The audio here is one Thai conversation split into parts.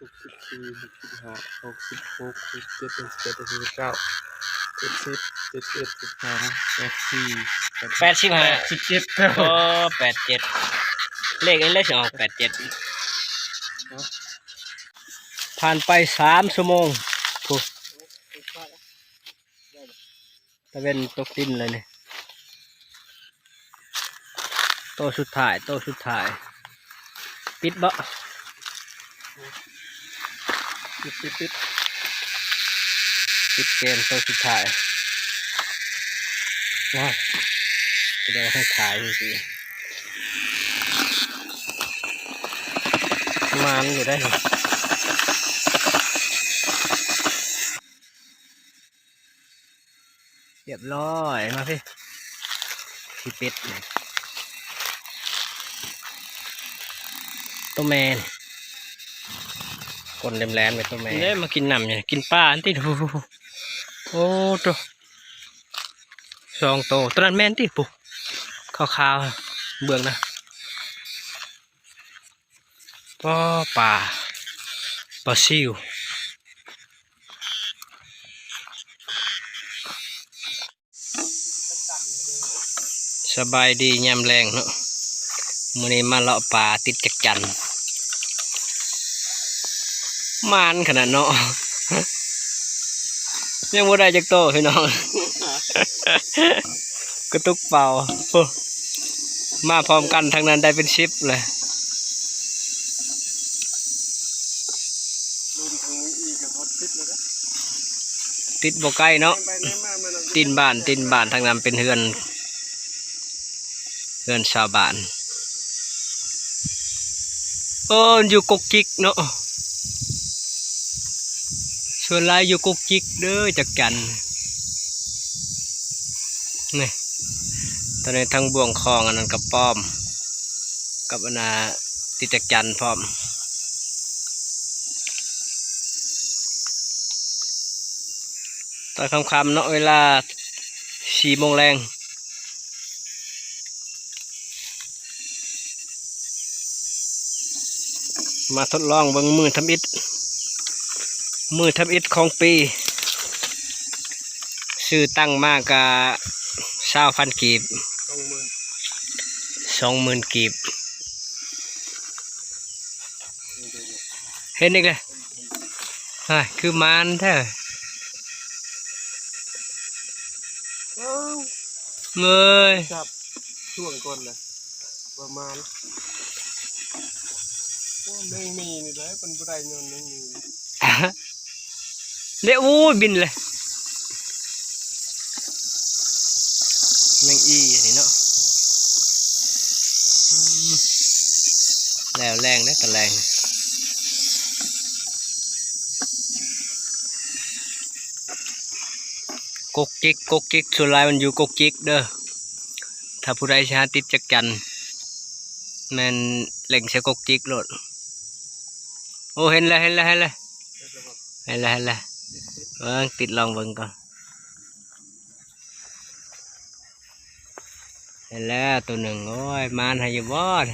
หกสิบสี่หกสิบห้าหกสิบหกสิบเจ็ดสิบแปดสิบเก้าเจ็ดสิบเจ็ดสิบเอ็ดสิบสองแปดสี่แปดสิบห้าสิบเจ็ดโอ้แปดเจ็ดเลขอันเลขออกแปดเจ็ดผ่านไปสามชั่วโมงโอ้ตะเวนตกดินเลยเนี่ยโตสุดท้าย โตสุดท้าย ปิดบ่ ปิดปิดปิดปิดเกมโตสุดท้ายว้าวแสดงให้ขายจริงๆมันอยู่ได้เหรอเรียบร้อยมาพี่พี่เป็ดตัวแมน คนแหลมๆไปตัวแมนเนี่ยมากินน้ำเนี่ยกินปลาอันที่ดูโอ้ตัวสองโตตัวนั้นแมนที่ปุ๊ขาวๆเบื้องนะป้อปลาปลาซิวสบายดียามแรงเนาะมือนี้มาเลาะป่าติดจักจัน มานขนาดเนาะยังบ่ได้จักโตพี่น้องกระตุกเป่ามาพร้อมกันทั้งนั้นได้เป็นชิปเลยลุ้นทางนี้อีกกับพเลยติดบ่ใกล้เนาะตินบ้านตินบ้านทางนั้นเป็นเฮือนเฮือนชาวบ้านโอ้อยู่กกิกเนาะ ส่วนหลายอยู่กกจิกเด้อจากจันนี่ตอนนี้ทั้งบ่วงคลองอันนั้นกับป้อม กับอนาติดจากจันพร้อมตอนค่ำๆเนาะเวลาสี่โมงแรงมาทดลองเบิ่งมือทำอิฐ มือทำอิฐของปีซื้อตั้งมากกะเศร้าพันกีบต้องมือสองหมื่นกีบนี่ดูดิเห็นอีกเลยเฮ้ยคือมานแท้เอ้าเมยจับช่วงก่อนนะประมาณว่าไม่มีนี่แหละเป็นบุได้เงินไม่มี เดี๋ยวอู้บินเลยแมงอีอันนี้เนาะแล้วแรงนะแต่แรงกกจิกกกจิกส่วนลายมันอยู่กกจิกเด้อถ้าผู้ใดชาติดจักจันแมันเล่งใช้กกจิกโลดโอ้เห็นแล้วเห็นแล้วเห็นแล้วเห็นแล้วเห็นแล้ว เบิ่งติดลองเบิ่งก่อนเห็นแล้วตัวหนึ่งโอ้ยมานให้อยู่บ่อน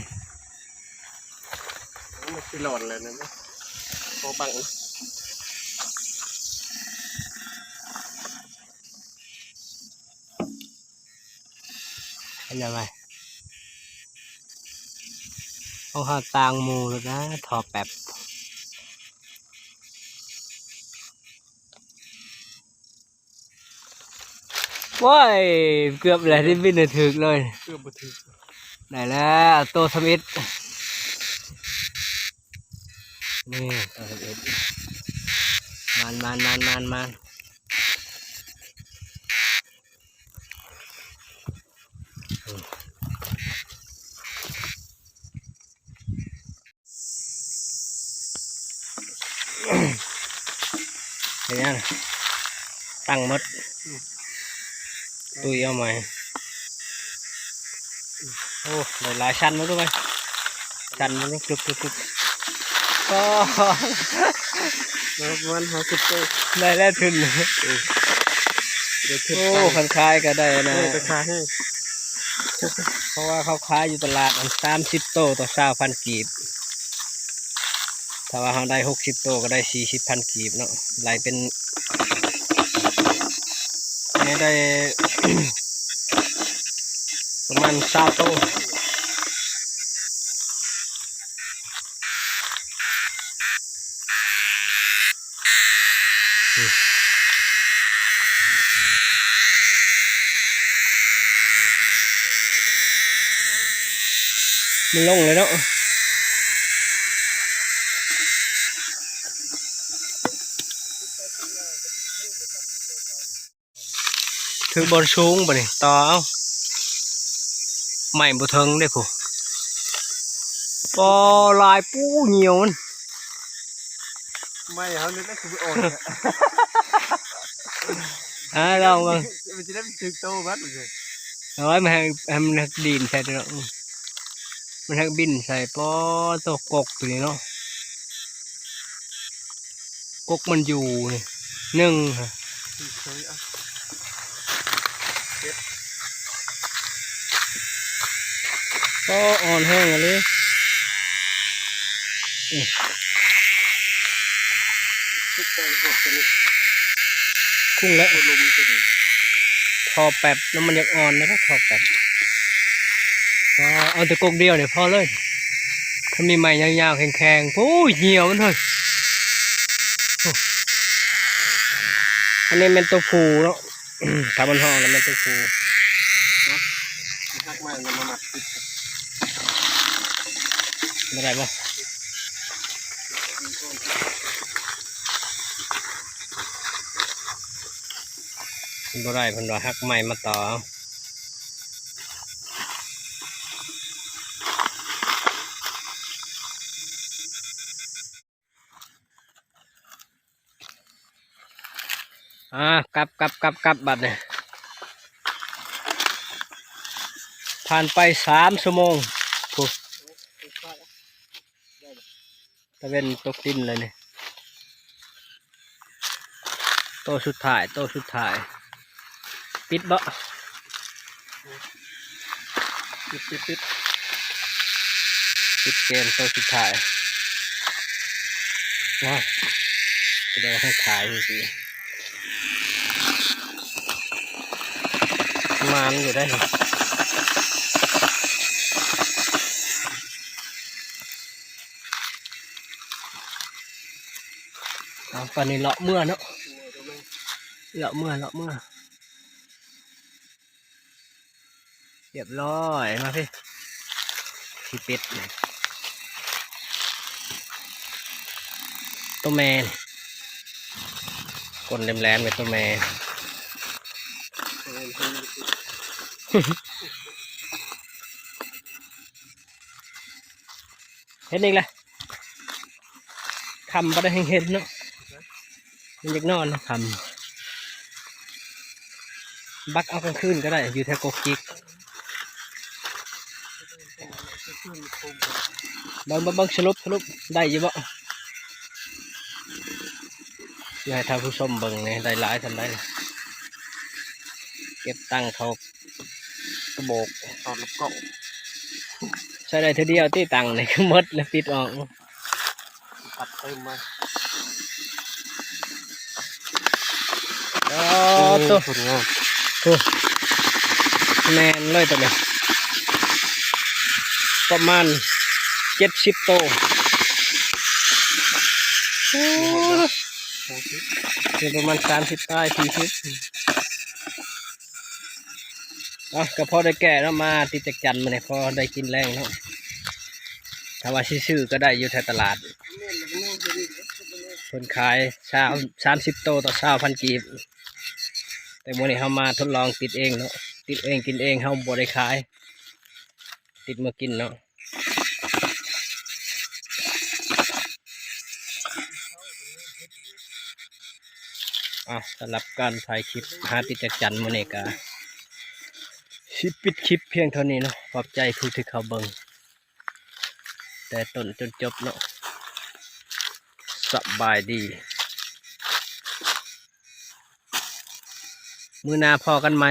มันคือหลอนเลยนะพอบังเห็นแล้วไหมโอ้หาต่างหมูแล้วนะถอแป๊บ ว้ายเกือบเลยที่บินถึกเลยเกือบบัถึกได้แล้วตัวสมิธนี่ตัวสมิธมันมันมันมันมันเห็นยังตั้งหมด ตุยเอาไหมโอ้ได้หลายชั้นมาด้วยไหมชั้นมันก็กรุบกรุบกรุบก็แล้วมันหาสิบโตได้แล้วทุนเดี๋ยวขึ้นโอ้ไปคันคายก็ได้นะเออไปขายให้เพราะว่าเขาขายอยู่ตลาดอันสามสิบโตต่อสาพันกีบ ถ้าว่าเราได้หกสิบโตวก็ได้สี่สิบพันกีบเนาะไหลเป็น นี่ได้ ประมาณสาโตวอืมมันลงเลยเนาะ ถือบอลสูงบ่นี่ต่อเอาไม่บ่เทิงได้ผู้ปอลายปูเหนียวมันไม่เขานึกได้คืออ่อนอ่าลองกันมันจะได้ถึงโตบัดเลยเอาไว้มาให้ให้มันหักดินใส่เนาะมันหักบินใส่ปอตกกกตัวนี้เนาะกกมันอยู่นี่หนึ่งฮะเคยอะ ก็อ่อนแห้งเลยคุ้งแล้วลมจะดีทอแป๊บแล้วมันยากอ่อนนะครับทอแป๊บก็เอาแต่กกเดียวเนี่ยพอเลย ถ้ามีไม้ยาวๆแข็งๆโอ้ยเหี่ยวมันเลยอ้อันนี้เป็นตัวผูเนาะ ถ้ามันห้องแล้วมันเป็นตัวผูหักไม้มันมาหมักติดไม่ได้ปะบ่ได้พันว่าหักไม้มาต่อ อ่ากลับกลับกลับกลับบัดเนี่ยผ่านไปสามชั่วโมงโอ้ตะเวนตกดินเลยเนี่ยโตสุดท้ายโตสุดท้าย ปิดบ่ติดติดติดปิดเกมโตสุดท้ายว้าวแสดงให้ขายจริง มันอยู่ได้เหรอเอนนี้เลาะเมื่อเนาะเลาะเมื่อเลาะเมื่อเรียบร้อยมาพี่ที่เป็ดนี่ตัวแมนกลนแหลมๆเป็นตัวแมน เห็นอีกเลยคำก็ได้เห็นเนาะมันอยากนอนนะคำบักเอากลางคืนก็ได้ อยู่แถวกกจิกเบังเบังเบังสรุปสรุปได้อยี่บ่อยากให้ท่านผู้ชมเบิ่งเนี่ยได้หลายทันได้เก็บตังค์เขาก ระโบกตอนรับกล่องใช้ได้เท่าเดียวที่ตังค์เนี่ยก็หมดแล้วปิดออกตัดเติมมาอ๋อตัวผลงานแมนเลยตัวนี้ประมาณเจ็ดสิบโตวโอ้นี่ประมาณสามสิบใต้สี่สิบ อะก็พอได้แก่แล้วมาติดจักจันมาเนี่ยพอได้กินแรงเนาะถ้าว่าซื้อก็ได้อยู่แถวตลาดคนขายชาสามสิบโตวต่อชาวพันกีบ แต่มื่อนี้เขามาทดลองติดเองเนาะติดเองกินเองเขาบ่ได้ขาย ติดมากินเนาะอะสำหรับการถ่ายคลิปหาติดจักจันมื่อนี้ก็ ชิปปิดคลิปเพียงเท่านี้เนาะขอบใจผู้ที่เขาเบิงแต่ต้นจนจบเนาะสบายดี มือนาพอกันไหม